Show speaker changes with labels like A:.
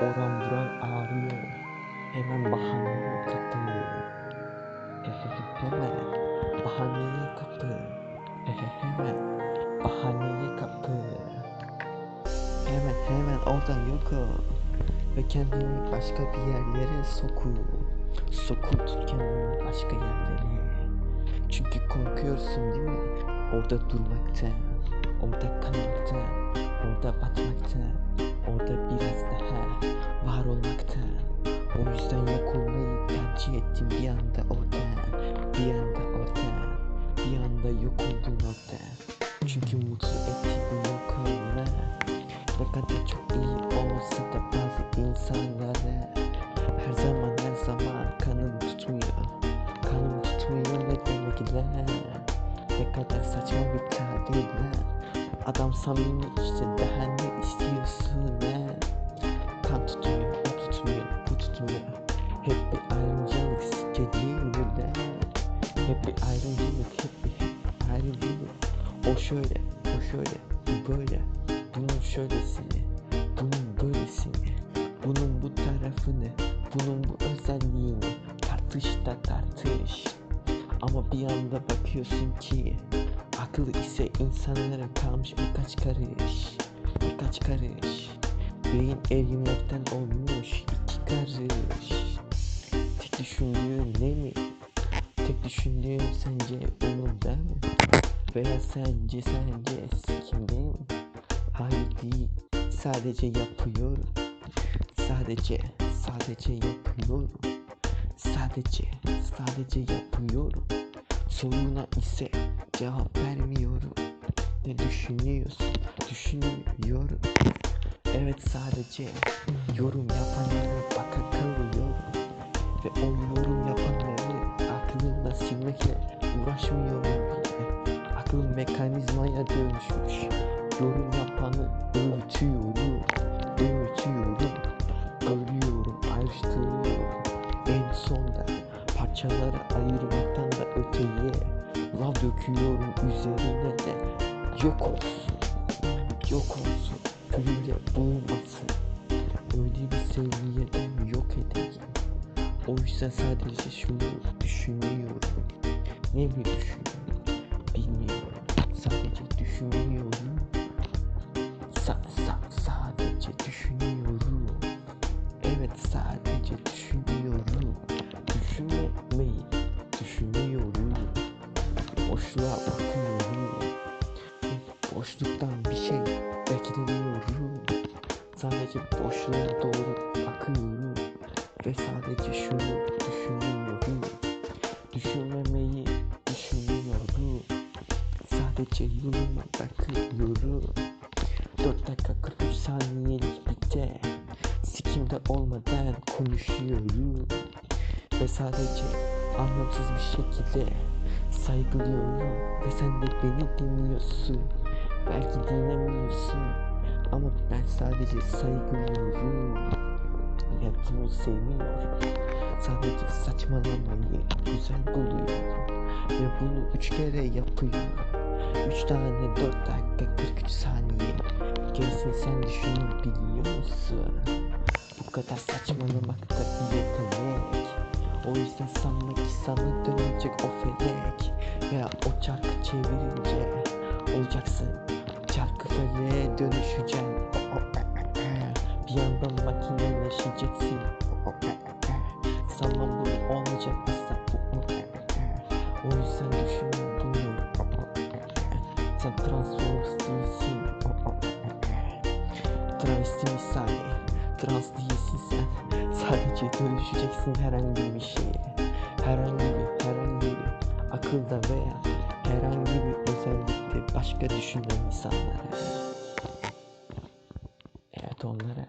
A: Oran buran ağrıyor. Hemen bahaneye kapı. Hemen bahaneye kapı. Hemen bahaneye kapı. Hemen hemen oradan yok ol. Ve kendini başka bir yerlere soku. Soku tut kendini başka yerlere. Çünkü korkuyorsun değil mi? Orada durmaktan, orada kalmaktan, orada batmaktan, orada biraz daha var olmaktan. O yüzden yok olmayı tercih ettim bir anda orada, bir anda orada, bir anda yok oldun orada. Çünkü mutlu etti bu yok olma. Ne kadar çok iyi olsa da bazı insanlara her zaman her zaman kanım tutmuyor. Kanım tutmuyor ne demek lan? Ne kadar saçma bir tabir lan. Adam samimi işte daha ne istiyorsun lan? Kan tutmuyor, o tutmuyor, bu tutmuyor. Hep bir ayrımcılık sikeceğim lan. Hep bir ayrımcılık, hep bir hep ayrımcılık. O şöyle, o şöyle, bu böyle. Bunun şöylesini, bunun böylesini. Bunun bu tarafını, bunun bu özelliğini. Tartış da tartış. Ama bir anda bakıyorsun ki aklı ise insanlara kalmış birkaç karış. Birkaç karış. Beyin erimekten olmuş iki karış. Tek düşündüğün ne mi? Tek düşündüğüm sence umurda mı? Veya sence sence sikim değil mi? Hayır değil. Sadece yapıyorum. Sadece, sadece yapıyorum. Sadece, sadece yapıyorum. Soruna ise cevap vermiyorum. Ne düşünüyorsun? Düşünüyorum. Evet sadece yorum yapanlara baka kalıyorum. Ve o yorum yapanları aklımda silmekle uğraşmıyorum bile. Aklım mekanizmaya dönüşmüş. Yorum yapanı öğütüyorum. Öğütüyorum. Ölüyorum, ayrıştırıyorum. En sonda parçalara ayırmaktan öteye lav döküyorum üzerine de yok olsun. Yok olsun. Külüyle bulmasın. Öyle bir seviyeden yok edeyim. O yüzden sadece şunu düşünüyorum. Ne mi düşünüyorum? Bilmiyorum. Sadece düşünüyorum. Sa sa sadece düşünüyorum. Boşluktan bir şey beklemiyorum. Sadece boşluğa doğru bakıyorum. Ve sadece şunu düşünüyorum. Düşünmemeyi düşünüyorum. Sadece yoluma bakıyorum. 4 dakika 43 saniyelik bir de Sikimde olmadan konuşuyorum Ve sadece anlamsız bir şekilde saygılıyorum Ve sen de beni dinliyorsun Belki dinlemiyorsun. Ama ben sadece saygılıyorum bunu seviyorum Sadece saçmalamayı güzel buluyorum. Ve bunu üç kere yapıyorum. Üç tane dört dakika 43 saniye. Gerisini sen düşünebiliyor musun? Bu kadar saçmalamak da bir yetenek. O yüzden sanma ki sana dönecek o felek. Veya o çarkı çevirince Olacaksın feleğe dönüşeceksin Bir yandan makineleşeceksin. Sanmam bu olmayacak asla O yüzden düşün bunu. Sen Transformers değilsin. Travesti misali? Trans değilsin sen. Sadece dönüşeceksin herhangi bir şeye. Herhangi bir herhangi bir akılda veya herhangi bir özellikte başka düşünen insanlara. Evet onlara